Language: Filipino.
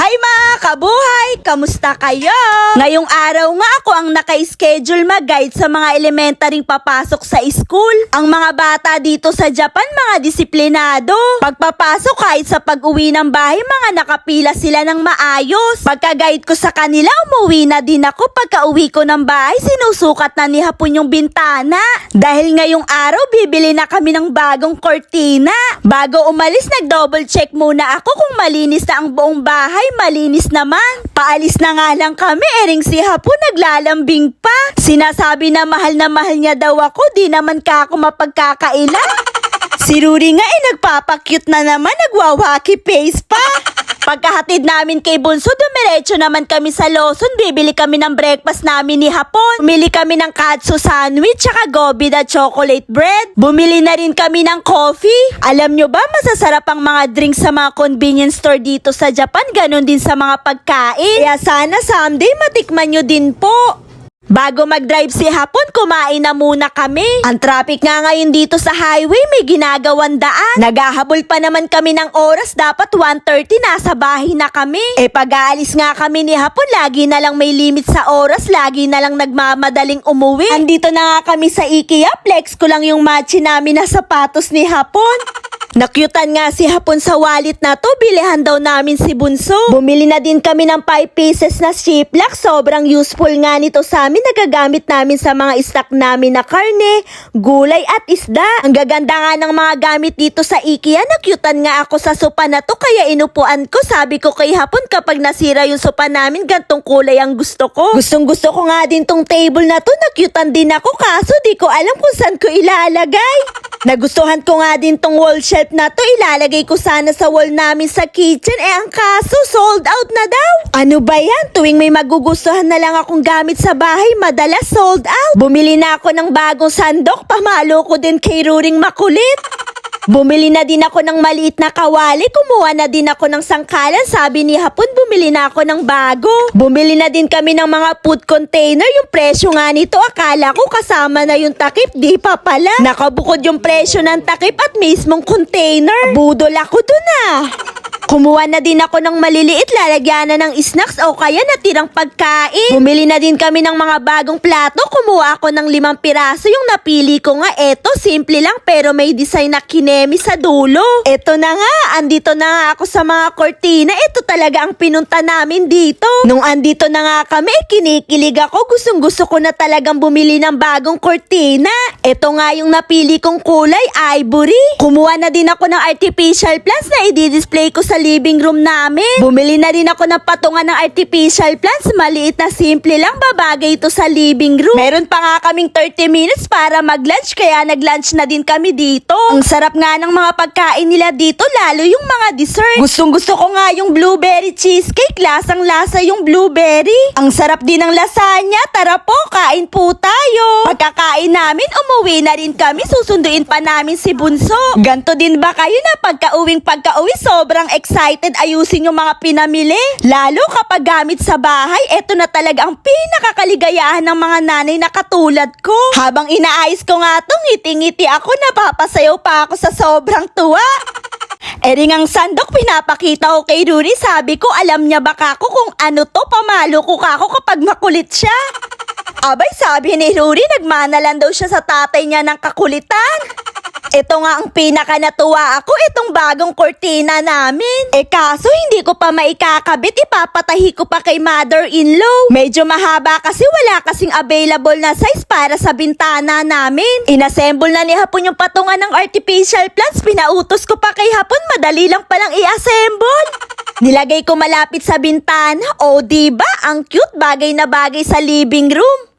Hi mga kabuhay! Kamusta kayo? Ngayong araw nga ako ang naka-schedule mag-guide sa mga elementaryng papasok sa school. Ang mga bata dito sa Japan mga disiplinado. Pagpapasok kahit sa pag-uwi ng bahay mga nakapila sila ng maayos. Pagka-guide ko sa kanila umuwi na din ako pagka-uwi ko ng bahay sinusukat na ni Hapon yung bintana. Dahil ngayong araw bibili na kami ng bagong kortina. Bago umalis nag-double check muna ako kung malinis na ang buong bahay, malinis naman. Paalis na nga lang kami, ering si Hapon naglalambing pa. Sinasabi na mahal na mahal niya daw ako, di naman ka ako mapagkakaila. Si Ruri nga eh nagpapakyut na naman, nagwawaki face pa. Pagkahatid namin kay Bunso, dumiretso naman kami sa Lawson. Bibili kami ng breakfast namin ni Hapon. Bumili kami ng katsu sandwich tsaka gobida chocolate bread. Bumili na rin kami ng coffee. Alam nyo ba, masasarap ang mga drinks sa mga convenience store dito sa Japan. Ganon din sa mga pagkain. Kaya sana someday matikman nyo din po. Bago mag-drive si Hapon, kumain na muna kami. Ang traffic nga ngayon dito sa highway, may ginagawang daan. Nagahabol pa naman kami ng oras, dapat 1.30 nasa bahay na kami. Eh pag-aalis nga kami ni Hapon, lagi na lang may limit sa oras, lagi na lang nagmamadaling umuwi. Andito na nga kami sa IKEA, flex ko lang yung matchi namin na sapatos ni Hapon. Nakyutan nga si Hapon sa wallet na to, bilihan daw namin si Bunso. Bumili na din kami ng 5 pieces na ziplock, sobrang useful nga nito sa amin, nagagamit namin sa mga stock namin na karne, gulay at isda. Ang gaganda nga ng mga gamit dito sa IKEA, nakyutan nga ako sa sopa na to, kaya inupuan ko. Sabi ko kay Hapon, kapag nasira yung sopa namin, gantong kulay ang gusto ko. Gustong gusto ko nga din tong table na to, nakyutan din ako, kaso di ko alam kung saan ko ilalagay. Nagustuhan ko nga din tong wall shelf na to. Ilalagay ko sana sa wall namin sa kitchen. Eh ang kaso, sold out na daw. Ano ba yan? Tuwing may magugustuhan na lang akong gamit sa bahay, madalas sold out. Bumili na ako ng bagong sandok. Pamalo ko din kay Ruring Makulit. Bumili na din ako ng maliit na kawali, kumuha na din ako ng sangkalan, sabi ni Hapon bumili na ako ng bago. Bumili na din kami ng mga food container, yung presyo nga nito akala ko kasama na yung takip, di pa pala. Nakabukod yung presyo ng takip at mismong container. Budol ako dun ah. Kumuha na din ako ng maliliit, lalagyan na ng snacks o kaya natirang pagkain. Bumili na din kami ng mga bagong plato, kumuha ako ng limang piraso. Yung napili ko nga, eto, simple lang pero may design na kinemi sa dulo. Eto na nga, andito na nga ako sa mga kortina. Ito talaga ang pinunta namin dito. Nung andito na nga kami, kinikilig ako. Gustong gusto ko na talagang bumili ng bagong kortina. Ito nga yung napili kong kulay, ivory. Kumuha na din ako ng artificial plants na i-display ko sa living room namin. Bumili na rin ako ng patungan ng artificial plants. Maliit na simple lang, babagay ito sa living room. Meron pa nga kaming 30 minutes para mag-lunch, kaya nag-lunch na din kami dito. Ang sarap nga ng mga pagkain nila dito, lalo yung mga dessert. Gustong gusto ko nga yung blueberry cheesecake, lasang lasa yung blueberry. Ang sarap din ng lasagna, tara po, kain po tayo. Pagkakain namin, umuwi na rin kami, susunduin pa namin si Bunso. Ganto din ba kayo na pagka-uwing pagka-uwi, sobrang excited ayusin yung mga pinamili? Lalo kapag gamit sa bahay, eto na talaga ang pinakakaligayahan ng mga nanay na katulad ko. Habang inaayos ko nga to, ngiti-ngiti ako, napapasayaw pa ako sa sobrang tuwa. Ering ang sandok pinapakita ko kay Ruri, sabi ko alam niya ba kako kung ano to, pamalo ko kako kapag makulit siya. Abay sabi ni Ruri, nagmana lang daw siya sa tatay niya ng kakulitan. Ito nga ang pinaka natuwa ako, itong bagong kortina namin. Eh kaso hindi ko pa maikakabit, ipapatahi ko pa kay mother-in-law. Medyo mahaba kasi wala kasing available na size para sa bintana namin. Inassemble na ni Hapon yung patungan ng artificial plants, pinautos ko pa kay Hapon, madali lang palang i-assemble. Nilagay ko malapit sa bintana. O, di ba? Ang cute bagay na bagay sa living room.